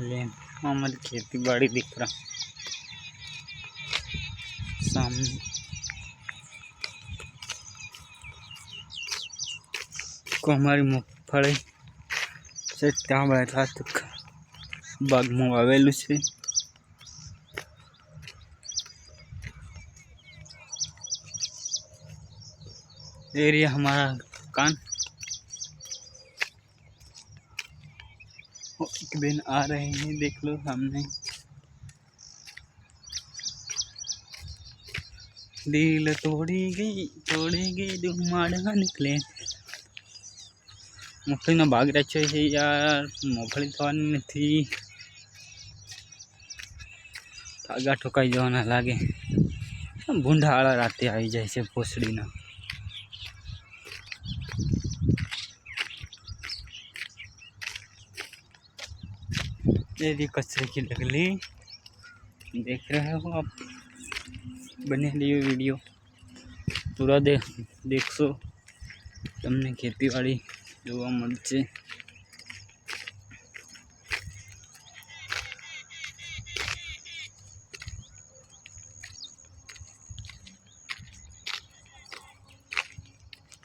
लेन हमारी खेती बाड़ी दिख रहा सामने को हमारी મગફળી છે ત્યાં બેઠા તો બાગમાં વાવેલું છે एरिया हमारा कान एक दिन आ रहे हैं देख लो सामने दिल तोड़ी गई तोड़ी गई डुमाड़ा निकले મગફળીનો ભાગ રાખ્યો છે યાર મગફળી થવાની નથી આગા ઠોકાઈ જવાના લાગે ભૂંડાળા રાતે આવી જાય છે ભોસડીના ये भी कचरे की लगली देख रहे हो आप બને લીયો વિડીયો પૂરા દે દેખશો તમને ખેતીવાડી જોવા મળશે